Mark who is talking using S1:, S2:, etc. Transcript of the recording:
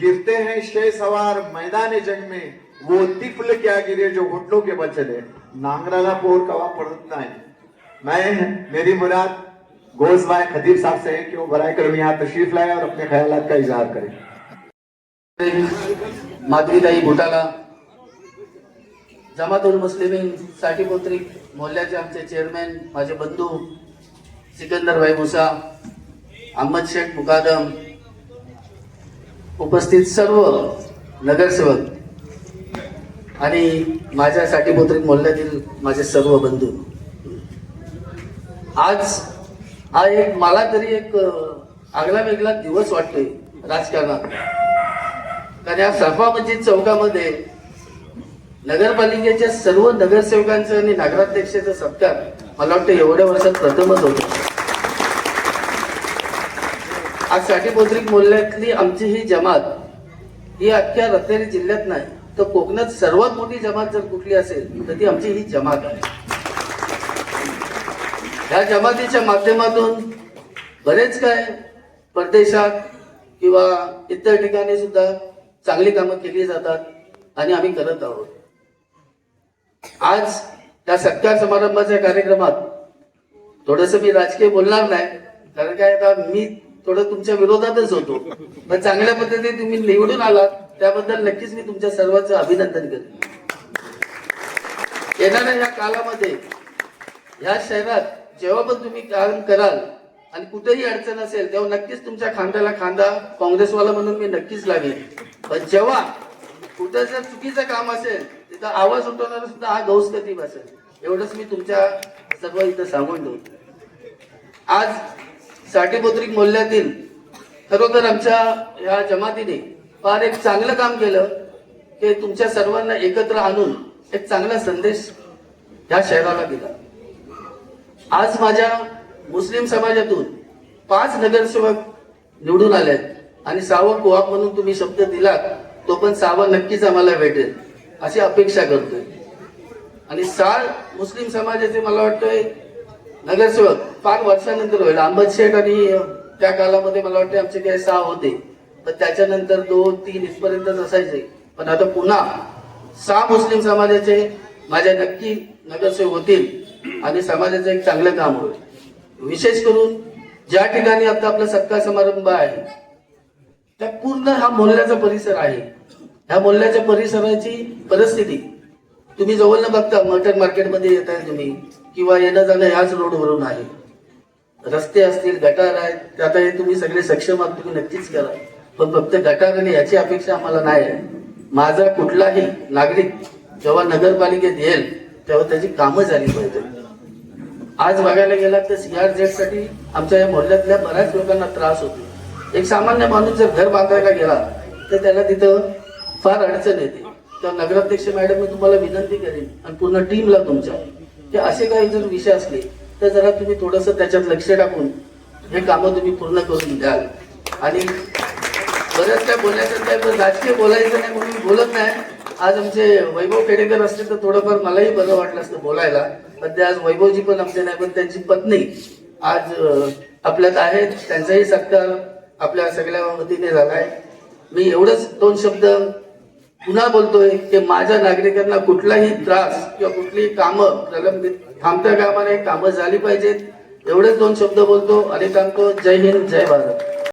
S1: गिरते हैं शे सवार मैदान जंग में। वो तिफल क्या गिरे जो घुटनों के बल चले। नांगराला पोर कवा पड़त नाही मैं मेरी मुराद गोज भाई खदीर साहब से है कि वो बराए कर यहाँ तशरीफ लाए और अपने ख्याल का इजहार करें।
S2: माधवीताई घोटाला। जमातुल मुस्लिमीन साठी पोत्री मोहल्ल्याचे आमचे चेअरमॅन माझे बंधू सिकंदर भाई मुसा अहमद शेख मुकादम उपस्थित सर्व नगरसेवक आणि माझ्या साठीपुत्रित मोहल्ल्यातील माझे सर्व बंधू. आज हा एक मला तरी एक आगला वेगळा दिवस वाटतोय राजकारणात. कारण या सफा मस्जिद चौकामध्ये नगरपालिकेच्या सर्व नगरसेवकांचं आणि नगराध्यक्षाचा सत्कार मला वाटतं एवढ्या वर्षात प्रथमच होतो. आज साठी पोत्रिक मोहल्ल्यातली आमची ही जमात ही अख्ख्या रत्नागिरी जिल्ह्यात नाही तर कोकणात सर्वात मोठी जमात जर कुठली असेल तर ती आमची ही जमात आहे. या जमातीच्या माध्यमातून बरेच काय परदेशात किंवा इतर ठिकाणी सुद्धा चांगली कामं केली जातात आणि आम्ही करत आहोत. आज त्या सत्कार समारंभाच्या कार्यक्रमात थोडस मी राजकीय बोलणार नाही कारण काय आता मी थोडं तुमच्या विरोधातच होतो. पण चांगल्या पद्धतीने तुम्ही निवडून आलात त्याबद्दल नक्कीच मी तुमच्या सर्वांचं अभिनंदन करेन येणाऱ्या या कालामध्ये या शहरात जेव्हा पण तुम्ही काम कराल आणि कुठेही अडचण असेल तेव्हा नक्कीच तुमच्या खांद्याला खांदा काँग्रेसवाला म्हणून मी नक्कीच लागेल. पण जेव्हा कुठं जर चुकीचं काम असेल तिथं आवाज उठवणारा सुद्धा हा गौस कतीब असेल. एवढंच मी तुमच्या सर्व इथं सांगून ठेवतो. आज साठेपोत्रिक मोहल्ल्यातील खरोखर आमच्या या जमातीने फार एक चांगलं काम केलं की तुमच्या सर्वांना एकत्र आणून एक चांगला संदेश या शहराला दिला. आज माझ्या मुस्लिम समाजातून पाच नगरसेवक निवडून आले आहेत आणि सावा कोआप म्हणून तुम्ही शब्द दिलात तो पण सावं नक्कीच आम्हाला भेटेल अशी अपेक्षा करतोय. आणि साळ मुस्लिम समाजाचे मला वाटतंय नगरसेवक फार वर्षानंतर होईल. अहमद शेठ आणि त्या कालामध्ये मला वाटते आमचे काही सहा होते. पण त्याच्यानंतर दोन तीन इथपर्यंतच असायचे. पण आता पुन्हा सहा मुस्लिम समाजाचे माझ्या नक्की नगरसेवक होतील आणि समाजाचं एक चांगलं काम होईल. विशेष करून ज्या ठिकाणी आता आपला सत्कार समारंभ आहे त्या पूर्ण हा मोहल्ल्याचा परिसर आहे. ह्या मोहल्ल्याच्या परिसराची परिस्थिती तुम्ही जवळ न बघता मटन मार्केटमध्ये येत आहे तुम्ही. किंवा येणं जाणं ह्याच रोडवरून आहे. रस्ते असतील गटार आहेत ते आता हे तुम्ही सगळे सक्षम आहात तुम्ही नक्कीच करा. पण फक्त गटार आणि याची अपेक्षा आम्हाला नाही आहे. माझा कुठलाही नागरिक जेव्हा नगरपालिकेत येईल तेव्हा त्याची कामं झाली पाहिजे. आज बघायला गेला तर सीआरझेडसाठी आमच्या या मोहल्ल्यातल्या बऱ्याच लोकांना त्रास होतो. एक सामान्य माणूस जर घर बांधायला गेला तर त्याला तिथं फार अडचण येते. तर नगराध्यक्ष मॅडम मी तुम्हाला विनंती करेन आणि पूर्ण टीमला तुमच्या. की असे काही जर विषय असले तर जरा तुम्ही थोडस त्याच्यात लक्ष टाकून हे कामं तुम्ही पूर्ण करून द्याल. आणि बऱ्याच काय बोलायचं नाही पण राजकीय बोलायचं नाही म्हणून बोलत नाही. आज आमचे वैभव खेडेकर असते तर थोडंफार मलाही बरं वाटलं असतं बोलायला. पण ते आज वैभवजी पण आमचे नाही पण त्यांची पत्नी आज आपल्यात आहेत त्यांचाही सत्कार आपल्या सगळ्या वतीने झालाय. मी एवढंच दोन शब्द पुन्हा बोलतोय की माझ्या नागरिकांना कुठलाही त्रास किंवा कुठलीही कामं प्रलंबित थांबत्या कामाने कामं झाली पाहिजेत. एवढेच दोन शब्द बोलतो. आणि सांगतो जय हिंद जय भारत.